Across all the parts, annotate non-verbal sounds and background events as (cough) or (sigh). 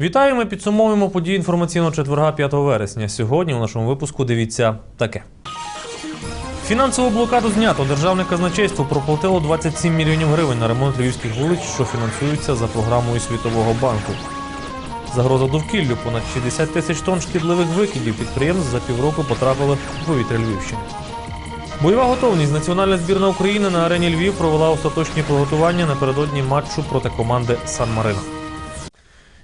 Вітаю, ми підсумовуємо події інформаційного четверга 5 вересня. Сьогодні у нашому випуску дивіться таке. Фінансову блокаду знято. Державне казначейство проплатило 27 мільйонів гривень на ремонт львівських вулиць, що фінансуються за програмою Світового банку. Загроза довкіллю понад 60 тисяч тонн шкідливих викидів підприємств за півроку потрапили в повітря Львівщини. Бойова готовність. Національна збірна України на арені Львів провела остаточні приготування напередодні матчу проти команди Сан Марино.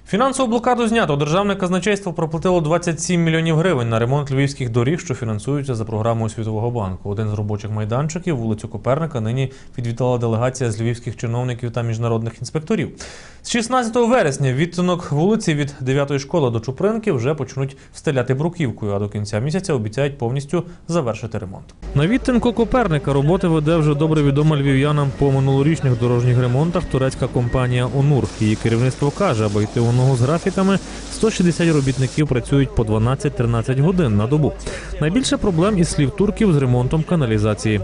Фінансову блокаду знято. Державне казначейство проплатило 27 мільйонів гривень на ремонт львівських доріг, що фінансуються за програмою Світового банку. Один з робочих майданчиків, вулицю Коперника, нині відвідала делегація з львівських чиновників та міжнародних інспекторів. З 16 вересня відтинок вулиці від 9 школи до Чупринки вже почнуть встеляти бруківкою, а до кінця місяця обіцяють повністю завершити ремонт. На відтинку Коперника роботи веде вже добре відома львів'янам по минулорічних дорожніх ремонтах турецька компанія Онур. Її керівництво каже, аби йти у ногу з графіками, 160 робітників працюють по 12-13 годин на добу. Найбільше проблем із слів турків з ремонтом каналізації.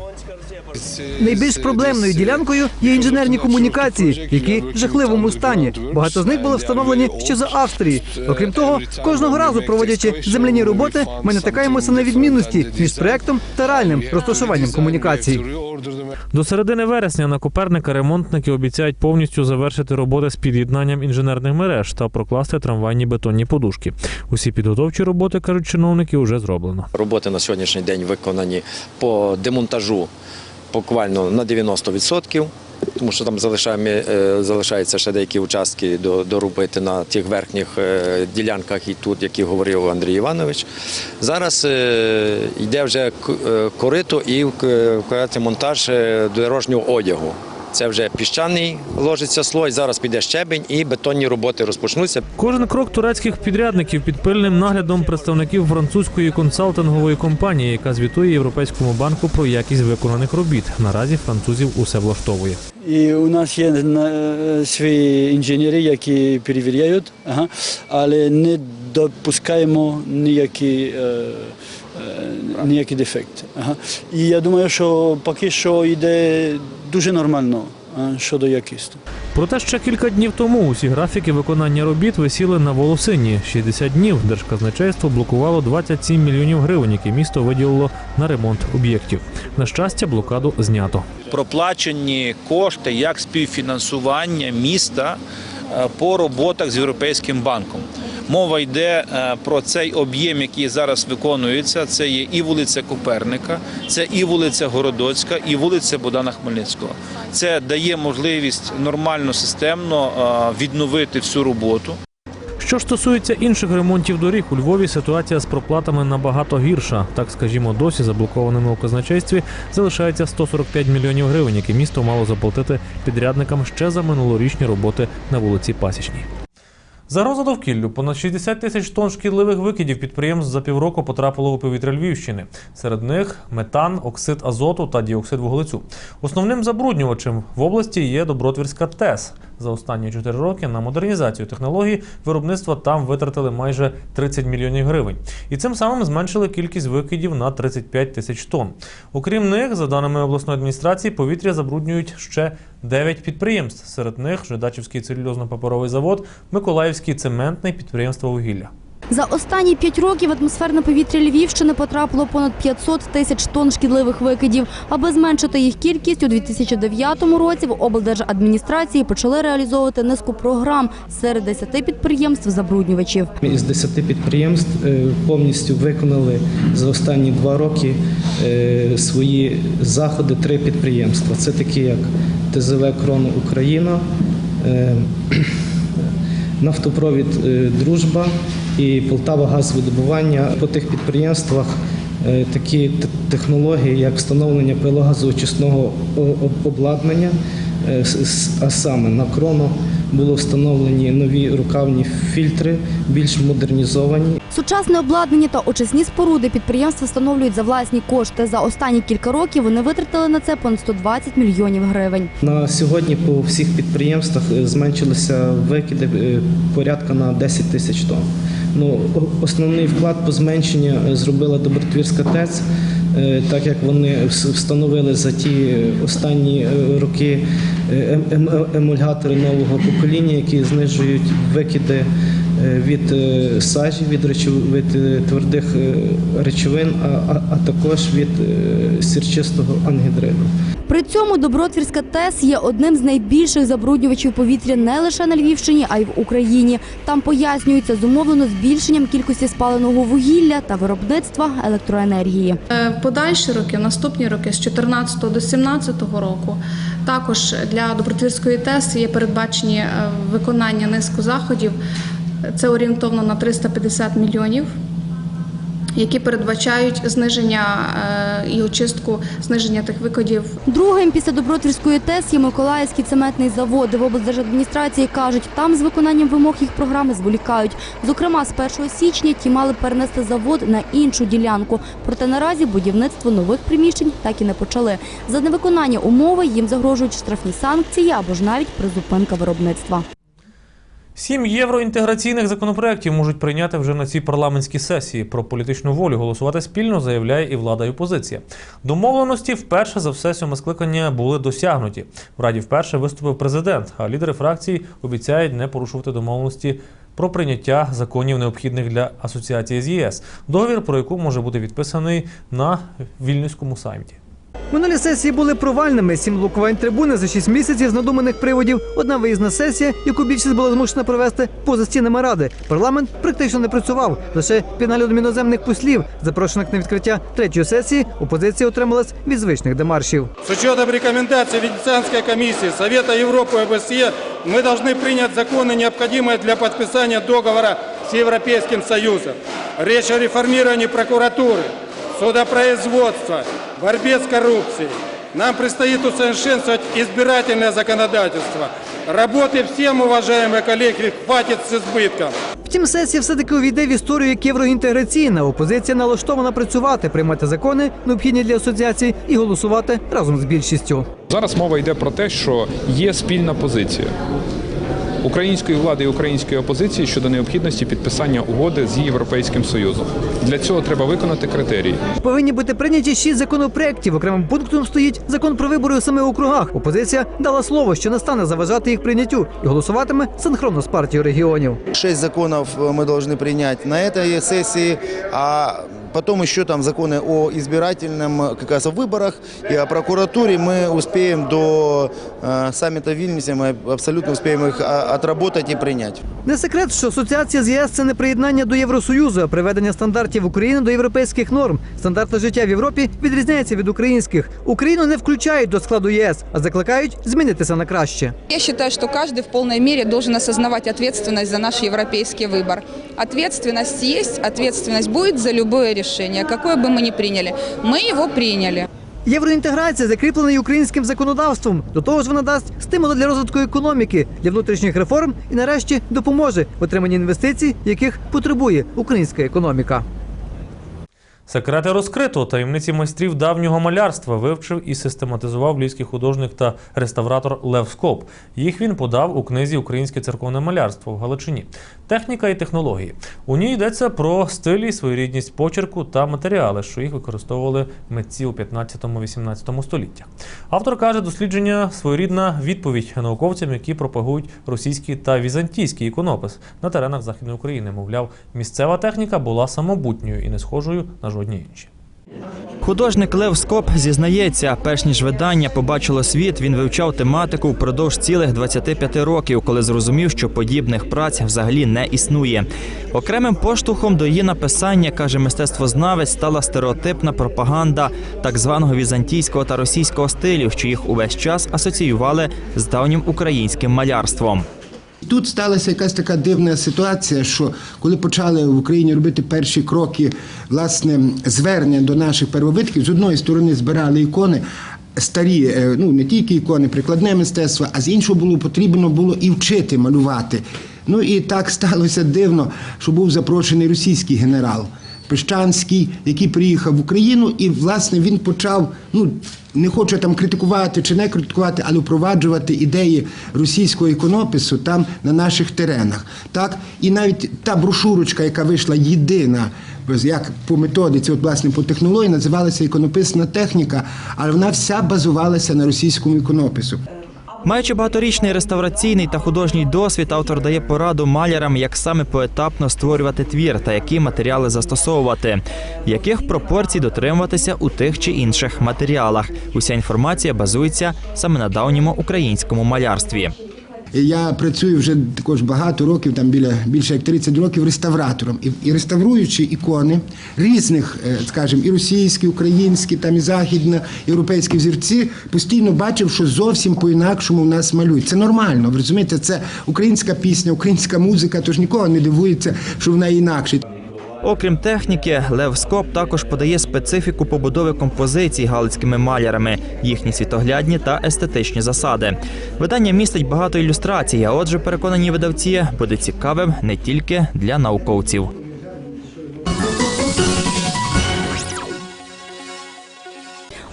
Найбільш проблемною ділянкою є інженерні комунікації, які в жахливому стані. Багато з них були встановлені ще за Австрії. Окрім того, кожного разу проводячи земляні роботи, ми натикаємося на відмінності між проектом та реальним розташуванням комунікацій. До середини вересня на Коперника ремонтники обіцяють повністю завершити роботи з під'єднанням інженерних мереж та прокласти трамвайні бетонні подушки. Усі підготовчі роботи, кажуть чиновники, вже зроблено. Роботи на сьогоднішній день виконані по демонтажу буквально на 90%. Тому що там е, залишаються ще деякі участки доробити на тих верхніх е, ділянках і тут, які говорив Андрій Іванович. Зараз е, йде вже корито і монтаж дорожнього одягу. Це вже піщаний ложиться слой, зараз піде щебень і бетонні роботи розпочнуться. Кожен крок турецьких підрядників під пильним наглядом представників французької консалтингової компанії, яка звітує Європейському банку про якість виконаних робіт. Наразі французів усе влаштовує. І у нас є е, свої інженери, які перевіряють, але не допускаємо ніякі, е, е, ніякі дефекти. Ага. І я думаю, що поки що йде дуже нормально щодо якості. Проте ще кілька днів тому усі графіки виконання робіт висіли на волосині. 60 днів держказначейство блокувало 27 мільйонів гривень, які місто виділило на ремонт об'єктів. На щастя, блокаду знято. проплачені кошти як співфінансування міста е, по роботах з Європейським банком. Мова йде е, про цей об'єм, який зараз виконується. Це є і вулиця Коперника, це і вулиця Городоцька, і вулиця Богдана Хмельницького. Це дає можливість нормально системно е, відновити всю роботу. Що ж стосується інших ремонтів доріг, у Львові ситуація з проплатами набагато гірша. Так скажімо, досі заблокованими у казначействі залишається 145 мільйонів гривень, які місто мало заплатити підрядникам ще за минулорічні роботи на вулиці Пасічній. Загроза довкіллю. Понад 60 тисяч тонн шкідливих викидів підприємств за півроку потрапило у повітря Львівщини. Серед них метан, оксид азоту та діоксид вуглецю. Основним забруднювачем в області є Добротвірська ТЕС. За останні 4 роки на модернізацію технологій виробництва там витратили майже 30 мільйонів гривень. І цим самим зменшили кількість викидів на 35 тисяч тонн. Окрім них, за даними обласної адміністрації, повітря забруднюють ще 9 підприємств. Серед них Жидачівський целюлозно-паперовий завод, Миколаївський цементний підприємство вугілля. За останні п'ять років в атмосферне повітря Львівщини потрапило понад 500 тисяч тонн шкідливих викидів. Аби зменшити їх кількість, у 2009 році в облдержадміністрації почали реалізовувати низку програм серед 10 підприємств-забруднювачів. Із 10 підприємств е, повністю виконали за останні два роки е, свої заходи три підприємства. Це такі як ТЗВ Крон Україна, е, (clears throat) нафтопровід Дружба і Полтава газовидобування. По тих підприємствах е, такі технології, як встановлення пилогазоочисного обладнання, е, а саме на крону було встановлені нові рукавні фільтри, більш модернізовані. Сучасне обладнання та очисні споруди підприємства встановлюють за власні кошти. За останні кілька років вони витратили на це понад 120 мільйонів гривень. На сьогодні по всіх підприємствах е, зменшилися викиди порядка на 10 тисяч тонн. Ну, основний вклад по зменшенню е, зробила Добротвірська ТЕЦ, е, так як вони встановили за ті е, останні роки ем- ем- емульгатори нового покоління, які знижують викиди від сажі, від, від твердих речовин, а, а, також від сірчистого ангідриду. При цьому Добротвірська ТЕС є одним з найбільших забруднювачів повітря не лише на Львівщині, а й в Україні. Там пояснюється зумовлено збільшенням кількості спаленого вугілля та виробництва електроенергії. Е, подальші роки, в наступні роки, з 2014 до 2017 року, також для Добротвірської ТЕС є передбачені е, виконання низку заходів. Це орієнтовно на 350 мільйонів, які передбачають зниження е, і очистку зниження тих викидів Другим після Добротвірської ТЕС є Миколаївський цементний завод. В облдержадміністрації кажуть, там з виконанням вимог їх програми зволікають. Зокрема, з 1 січня ті мали перенести завод на іншу ділянку. Проте наразі будівництво нових приміщень так і не почали. За невиконання умови їм загрожують штрафні санкції або ж навіть призупинка виробництва. Сім євроінтеграційних законопроєктів можуть прийняти вже на цій парламентській сесії. Про політичну волю голосувати спільно заявляє і влада, і опозиція. Домовленості вперше за все сьоме скликання були досягнуті. В раді вперше виступив президент, а лідери фракцій обіцяють не порушувати домовленості про прийняття законів необхідних для асоціації з ЄС. Договір, про яку може бути підписаний на вільнюському саміті. Минулі сесії були провальними. Сім блокувань трибуни за шість місяців з надуманих приводів. Одна виїзна сесія, яку більшість була змушена провести поза стінами ради. Парламент практично не працював. Лише під наглядом іноземних послів, запрошених на відкриття третьої сесії, опозиція отрималась від звичних демаршів. С учетом рекомендаций Венецианской комиссии, Совета Европы и ОБСЕ, мы должны принять законы, необходимые для подписания договора с Европейским Союзом. Речь о реформировании прокуратуры, судопроизводства, борьбе с коррупцией. Нам предстоит усовершенствовать избирательное законодательство. Работы всем, уважаемые коллеги, хватит с избытком. Втім, сесія все-таки увійде в історію як євроінтеграційна. Опозиція налаштована працювати, приймати закони, необхідні для асоціації, і голосувати разом з більшістю. Зараз мова йде про те, що є спільна позиція української влади і української опозиції щодо необхідності підписання угоди з Європейським Союзом. Для цього треба виконати критерії. Повинні бути прийняті шість законопроєктів. Окремим пунктом стоїть закон про вибори у самих округах. Опозиція дала слово, що не стане заважати їх прийняттю і голосуватиме синхронно з партією регіонів. Шесть законов э, мы должны принять на этой сессии, а потом еще там законы о избирательном э, как раз о выборах и о прокуратуре мы успеем до э, саммита в Вильнюсе, мы абсолютно успеем их а, отработать и принять. Не секрет, що асоціація з ЄС це не приєднання до Євросоюзу, а приведення стандартів України до європейських норм. Стандарти життя в Європі відрізняються від українських. Україну не включають до складу ЄС, а закликають змінитися на краще. Я считаю, что каждый в полной мере должен осознавать ответственность за наш европейский выбор. Ответственность есть, ответственность будет за любое решение, какое бы мы ни приняли. Мы его приняли. Євроінтеграція закріплена і українським законодавством. До того ж, вона дасть стимули для розвитку економіки, для внутрішніх реформ і, нарешті, допоможе в отриманні інвестицій, яких потребує українська економіка. Секрети розкрито. Таємниці майстрів давнього малярства вивчив і систематизував львівський художник та реставратор Лев Скоп. Їх він подав у книзі Українське церковне малярство в Галичині. Техніка і технології. У ній йдеться про стилі, своєрідність почерку та матеріали, що їх використовували митці у 15-18 століттях. Автор каже, дослідження своєрідна відповідь науковцям, які пропагують російський та візантійський іконопис на теренах Західної України. Мовляв, місцева техніка була самобутньою і не схожою на жодні інші. Художник Лев Скоп зізнається, перш ніж видання побачило світ, він вивчав тематику впродовж цілих 25 років, коли зрозумів, що подібних праць взагалі не існує. Окремим поштовхом до її написання, каже мистецтвознавець, стала стереотипна пропаганда так званого візантійського та російського стилів, що їх увесь час асоціювали з давнім українським малярством. Тут сталася якась така дивна ситуація, що коли почали в Україні робити перші кроки власне звернення до наших первобитків, з одної сторони збирали ікони. Старі, е, ну не тільки ікони, прикладне мистецтво, а з іншого було потрібно було і вчити малювати. Ну і так сталося дивно, що був запрошений російський генерал Пещанський, який приїхав в Україну, і власне він почав, ну не хочу там критикувати чи не критикувати, але впроваджувати ідеї російського іконопису там на наших теренах. Так і навіть та брошурочка, яка вийшла єдина. Як по методиці, от власне по технології, називалася іконописна техніка, але вона вся базувалася на російському іконопису. Маючи багаторічний реставраційний та художній досвід, автор дає пораду малярам, як саме поетапно створювати твір та які матеріали застосовувати, яких пропорцій дотримуватися у тих чи інших матеріалах. Уся інформація базується саме на давньому українському малярстві. Я працюю вже також багато років, там біля більше як 30 років реставратором. І, і реставруючи ікони різних, е, скажімо, і російські, українські, там і західно, європейські взірці, постійно бачив, що зовсім по-інакшому в нас малюють. Це нормально, ви розумієте, це українська пісня, українська музика, тож нікого не дивується, що вона інакше. Окрім техніки, Лев Скоп також подає специфіку побудови композицій галицькими малярами, їхні світоглядні та естетичні засади. Видання містить багато ілюстрацій, а отже, переконані видавці, буде цікавим не тільки для науковців.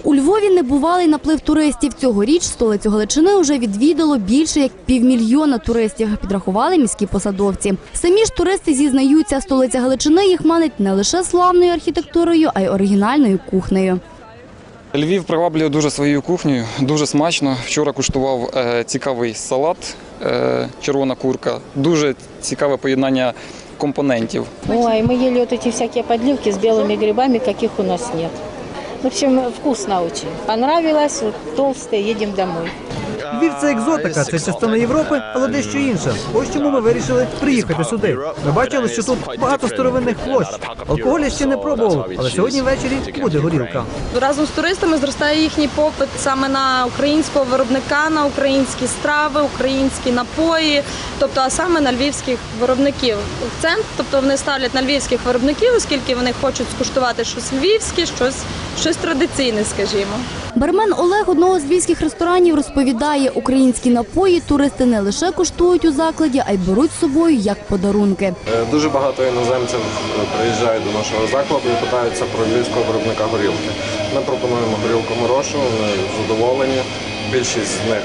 У Львові небувалий наплив туристів. Цьогоріч столицю Галичини вже відвідало більше як півмільйона туристів, підрахували міські посадовці. Самі ж туристи зізнаються, столиця Галичини їх манить не лише славною архітектурою, а й оригінальною кухнею. Львів приваблює дуже своєю кухнею, дуже смачно. Вчора куштував е, цікавий салат, е, червона курка, дуже цікаве поєднання компонентів. Ой, мы ели вот эти всякие подливки с белыми грибами, каких у нас нет. В общем, вкусно очень. Понравилось, вот толстые, едем домой. Львів це екзотика, це частина Європи, але дещо інша. Ось чому ми вирішили приїхати сюди. Ми бачили, що тут багато старовинних площ. Алкоголь я ще не пробував, але сьогодні ввечері буде горілка. Разом з туристами зростає їхній попит саме на українського виробника, на українські страви, українські напої, тобто а саме на львівських виробників. Акцент, тобто вони ставлять на львівських виробників, оскільки вони хочуть скуштувати щось львівське, щось, щось традиційне, скажімо. Бармен Олег одного з львівських ресторанів розповідає, українські напої туристи не лише куштують у закладі, а й беруть з собою як подарунки. Е, Дуже багато іноземців приїжджають до нашого закладу і питаються про львівського виробника горілки. Ми пропонуємо горілку морошу, вони задоволені. Більшість з них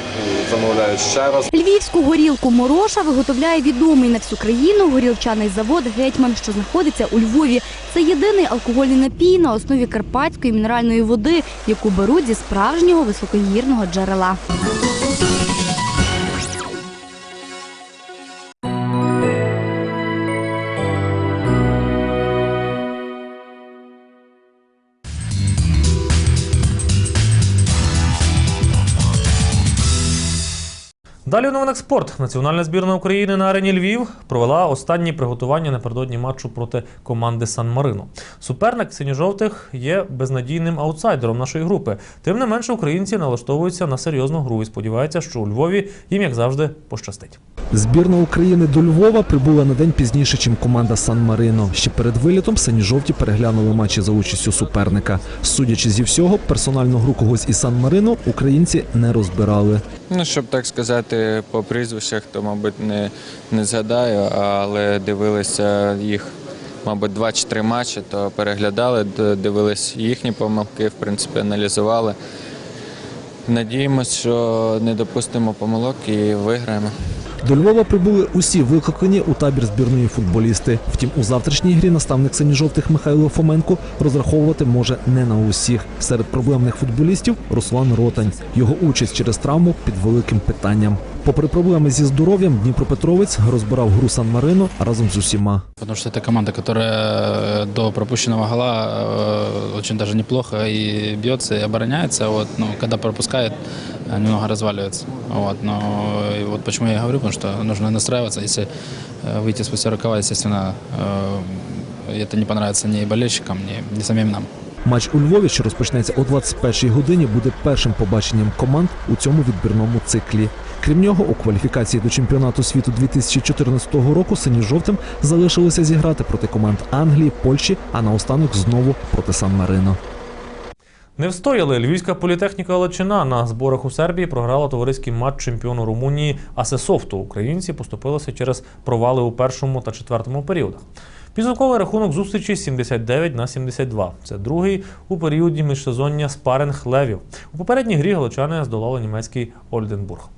замовляють ще раз. Львівську горілку Мороша виготовляє відомий на всю країну горілчаний завод Гетьман, що знаходиться у Львові. Це єдиний алкогольний напій на основі карпатської мінеральної води, яку беруть зі справжнього високогірного джерела. Далі у новинах спорт. Національна збірна України на арені Львів провела останні приготування напередодні матчу проти команди Сан Марино. Суперник синьо-жовтих є безнадійним аутсайдером нашої групи. Тим не менше, українці налаштовуються на серйозну гру і сподіваються, що у Львові їм, як завжди, пощастить. Збірна України до Львова прибула на день пізніше, чим команда Сан Марино. Ще перед вилітом сині-жовті переглянули матчі за участю суперника. Судячи зі всього, персональну гру когось із Сан Марино українці не розбирали. Ну, щоб так сказати, по прізвищах, то, мабуть, не, не згадаю, але дивилися їх, мабуть, два чи три матчі, то переглядали, дивились їхні помилки, в принципі, аналізували. Надіємося, що не допустимо помилок і виграємо. До Львова прибули усі викликані у табір збірної футболісти. Втім, у завтрашній грі наставник сині-жовтих Михайло Фоменко розраховувати може не на усіх. Серед проблемних футболістів Руслан Ротань. Його участь через травму під великим питанням. Попри проблеми зі здоров'ям, Дніпропетровець розбирав гру Сан Марино разом з усіма. Потому что это команда, которая до пропущенного гола э, очень даже неплохо и бьется, и обороняется. Вот, но когда пропускает, э, немного разваливается. Вот, но и вот почему я и говорю, потому что нужно настраиваться. Если э, выйти спустя рукава, естественно, э, это не понравится ни болельщикам, ни, ни самим нам. Матч у Львові, що розпочнеться о 21-й годині, буде першим побаченням команд у цьому відбірному циклі. Крім нього, у кваліфікації до чемпіонату світу 2014 року сині-жовтим залишилося зіграти проти команд Англії, Польщі, а наостанок знову проти Сан-Марино. Не встояли. Львівська політехніка Галичина на зборах у Сербії програла товариський матч чемпіону Румунії Асесофту. Українці поступилися через провали у першому та четвертому періодах. Підсумковий рахунок зустрічі 79 на 72. Це другий у періоді міжсезоння спаринг левів. У попередній грі галичани здолали німецький Ольденбург.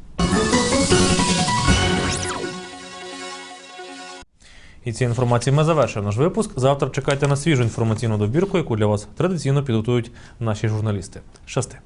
І цією інформацією ми завершуємо наш випуск. Завтра чекайте на свіжу інформаційну добірку, яку для вас традиційно підготують наші журналісти. Щасти!